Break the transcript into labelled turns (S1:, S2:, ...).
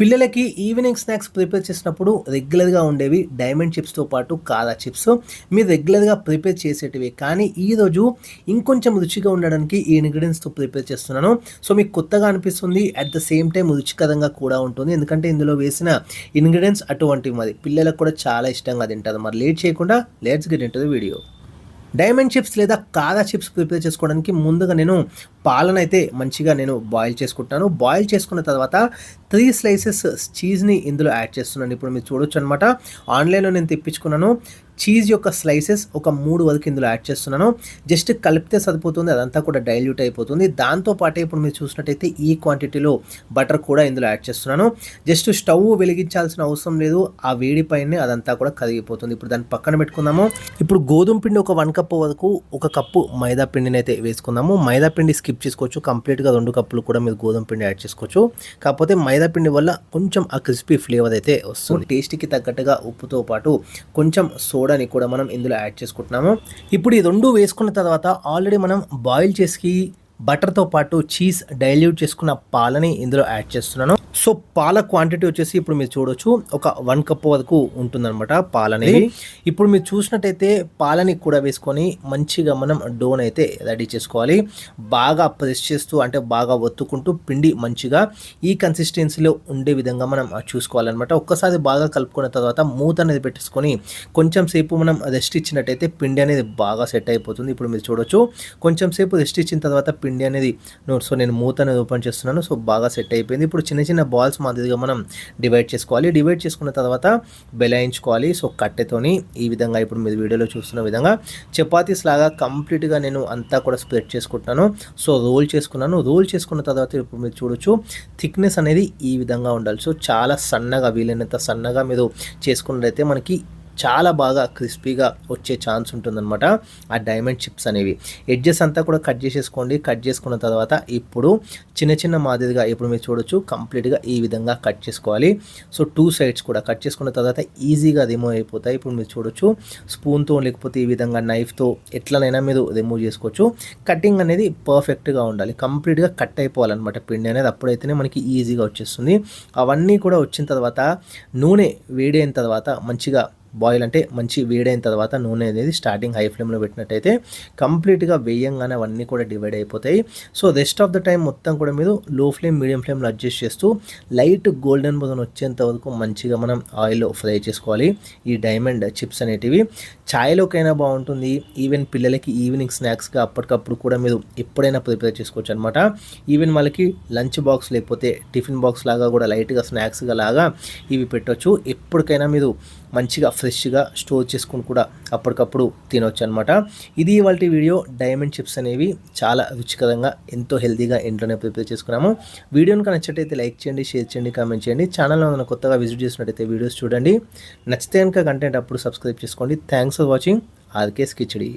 S1: పిల్లలకి evening snacks prepare చేసినప్పుడు రెగ్యులర్గా ఉండేవి డైమండ్ చిప్స్తో పాటు కారా చిప్స్. మీరు రెగ్యులర్గా ప్రిపేర్ చేసేటివి. కానీ ఈరోజు ఇంకొంచెం రుచిగా ఉండడానికి ఈ ఇంగ్రీడియంట్స్తో ప్రిపేర్ చేస్తున్నాను. సో మీకు కొత్తగా అనిపిస్తుంది అట్ ద సేమ్ టైం రుచికరంగా కూడా ఉంటుంది. ఎందుకంటే ఇందులో వేసిన ఇంగ్రీడియంట్స్ అటువంటివి మరి పిల్లలకు కూడా చాలా ఇష్టంగా తింటారు. మరి లేట్ చేయకుండా let's get into video. Diamond chips లేదా కాదా చిప్స్ ప్రిపేర్ చేసుకోవడానికి ముందుగా నేను పాలన అయితే మంచిగా నేను బాయిల్ చేసుకుంటాను బాయిల్ చేసుకున్న తర్వాత త్రీ స్లైసెస్ చీజ్ని ఇందులో యాడ్ చేస్తున్నాను. ఇప్పుడు మీరు చూడొచ్చు అనమాట ఆన్లైన్లో నేను తెప్పించుకున్నాను. చీజ్ యొక్క స్లైసెస్ ఒక మూడు వరకు ఇందులో యాడ్ చేస్తున్నాను. జస్ట్ కలిపితే సరిపోతుంది అదంతా కూడా డైల్యూట్ అయిపోతుంది. దాంతోపాటే ఇప్పుడు మీరు చూసినట్టయితే ఈ క్వాంటిటీలో బటర్ కూడా ఇందులో యాడ్ చేస్తున్నాను. జస్ట్ స్టవ్ వెలిగించాల్సిన అవసరం లేదు ఆ వేడి పైనే అదంతా కూడా కరిగిపోతుంది. ఇప్పుడు దాన్ని పక్కన పెట్టుకుందాము. ఇప్పుడు గోధుమ పిండి ఒక వన్ కప్ వరకు ఒక కప్పు మైదా పిండిని అయితే వేసుకుందాము. మైదా పిండి స్కిప్ చేసుకోవచ్చు కంప్లీట్గా రెండు కప్పులు కూడా మీరు గోధుమ పిండి యాడ్ చేసుకోవచ్చు. కాకపోతే మైదా పిండి వల్ల కొంచెం ఆ క్రిస్పీ ఫ్లేవర్ అయితే వస్తుంది. టేస్ట్కి తగ్గట్టుగా ఉప్పుతో పాటు కొంచెం సోడా కూడా మనం ఇందులో యాడ్ చేసుకుంటున్నాము. ఇప్పుడు ఈ రెండు వేసుకున్న తర్వాత ఆల్రెడీ మనం బాయిల్ చేసి బటర్తో పాటు చీజ్ డైల్యూట్ చేసుకున్న పాలని ఇందులో యాడ్ చేస్తున్నాను. సో పాల క్వాంటిటీ వచ్చేసి ఇప్పుడు మీరు చూడొచ్చు. ఒక వన్ కప్ వరకు ఉంటుందన్నమాట పాలు అనేది ఇప్పుడు మీరు చూసినట్టయితే పాలని కూడా వేసుకొని మంచిగా మనం డోన్ అయితే రెడీ చేసుకోవాలి. బాగా ప్రెస్ చేస్తూ అంటే బాగా ఒత్తుకుంటూ పిండి మంచిగా ఈ కన్సిస్టెన్సీలో ఉండే విధంగా మనం చూసుకోవాలన్నమాట. ఒక్కసారి బాగా కలుపుకున్న తర్వాత మూత అనేది పెట్టేసుకొని కొంచెం సేపు మనం రెస్ట్ ఇచ్చినట్టయితే పిండి అనేది బాగా సెట్ అయిపోతుంది. ఇప్పుడు మీరు చూడొచ్చు. కొంచెం సేపు రెస్ట్ ఇచ్చిన తర్వాత పిండి అనేది సో నేను మూత అనేది ఓపెన్ చేస్తున్నాను. సో బాగా సెట్ అయిపోయింది. ఇప్పుడు చిన్న చిన్న బాల్స్ మాదిరిగా మనం డివైడ్ చేసుకోవాలి. డివైడ్ చేసుకున్న తర్వాత బెలాయించుకోవాలి. సో కట్టెతోని ఈ విధంగా ఇప్పుడు మీరు వీడియోలో చూస్తున్న విధంగా చపాతీస్ లాగా కంప్లీట్గా నేను అంతా కూడా స్ప్రెడ్ చేసుకుంటున్నాను సో రోల్ చేసుకున్నాను. రోల్ చేసుకున్న తర్వాత ఇప్పుడు మీరు చూడొచ్చు థిక్నెస్ అనేది ఈ విధంగా ఉండాలి. సో చాలా సన్నగా వీలైనంత సన్నగా మీరు చేసుకున్నట్లయితే మనకి చాలా బాగా క్రిస్పీగా వచ్చే ఛాన్స్ ఉంటుందన్నమాట ఆ డైమండ్ చిప్స్ అనేవి. ఎడ్జెస్ అంతా కూడా కట్ చేసేసుకోండి. కట్ చేసుకున్న తర్వాత ఇప్పుడు చిన్న చిన్న మాదిరిగా ఇప్పుడు మీరు చూడొచ్చు కంప్లీట్గా ఈ విధంగా కట్ చేసుకోవాలి. సో టూ సైడ్స్ కూడా కట్ చేసుకున్న తర్వాత ఈజీగా రిమూవ్ అయిపోతాయి. ఇప్పుడు మీరు చూడొచ్చు స్పూన్తో లేకపోతే ఈ విధంగా నైఫ్తో ఎట్లనైనా మీరు రిమూవ్ చేసుకోవచ్చు. కటింగ్ అనేది పర్ఫెక్ట్గా ఉండాలి. కంప్లీట్గా కట్ అయిపోవాలన్నమాట పిండి అనేది. అప్పుడైతేనే మనకి ఈజీగా వచ్చేస్తుంది. అవన్నీ కూడా వచ్చిన తర్వాత నూనె వేడైన తర్వాత మంచిగా బాయిల్ అంటే మంచి వేడైన తర్వాత నూనె అనేది స్టార్టింగ్ హై ఫ్లేమ్లో పెట్టినట్టయితే కంప్లీట్గా వేయంగానే అవన్నీ కూడా డివైడ్ అయిపోతాయి. So rest of the time మొత్తం కూడా మీరు లో ఫ్లేమ్ మీడియం ఫ్లేమ్లో అడ్జస్ట్ చేస్తూ లైట్ గోల్డెన్ బోదన్ వచ్చేంత వరకు మంచిగా మనం ఆయిల్లో ఫ్రై చేసుకోవాలి. ఈ డైమండ్ చిప్స్ అనేటివి. ఛాయ్లోకైనా బాగుంటుంది. ఈవెన్ పిల్లలకి ఈవినింగ్ స్నాక్స్గా అప్పటికప్పుడు కూడా మీరు ఎప్పుడైనా ప్రిపేర్ చేసుకోవచ్చు అనమాట ఈవెన్ వాళ్ళకి లంచ్ బాక్స్ లేకపోతే టిఫిన్ బాక్స్ లాగా కూడా లైట్గా స్నాక్స్గా లాగా ఇవి పెట్టవచ్చు ఎప్పటికైనా మీరు మంచిగా ఫ్రెష్గా స్టోర్ చేసుకుని కూడా అప్పటికప్పుడు తినవచ్చు అనమాట ఇది వాళ్ళ వీడియో. డైమండ్ చిప్స్ అనేవి చాలా రుచికరంగా ఎంతో హెల్తీగా ఇంట్లోనే ప్రిపేర్ చేసుకున్నాము. వీడియోని నచ్చినట్టయితే లైక్ చేయండి షేర్ చేయండి కామెంట్ చేయండి. ఛానల్లో మనం కొత్తగా విజిట్ చేసినట్టయితే వీడియోస్ చూడండి. నచ్చితే కనుక కంటెంట్ అప్పుడు సబ్స్క్రైబ్ చేసుకోండి. థ్యాంక్స్ ఫర్ వాచింగ్ ఆర్కేస్ కిచడి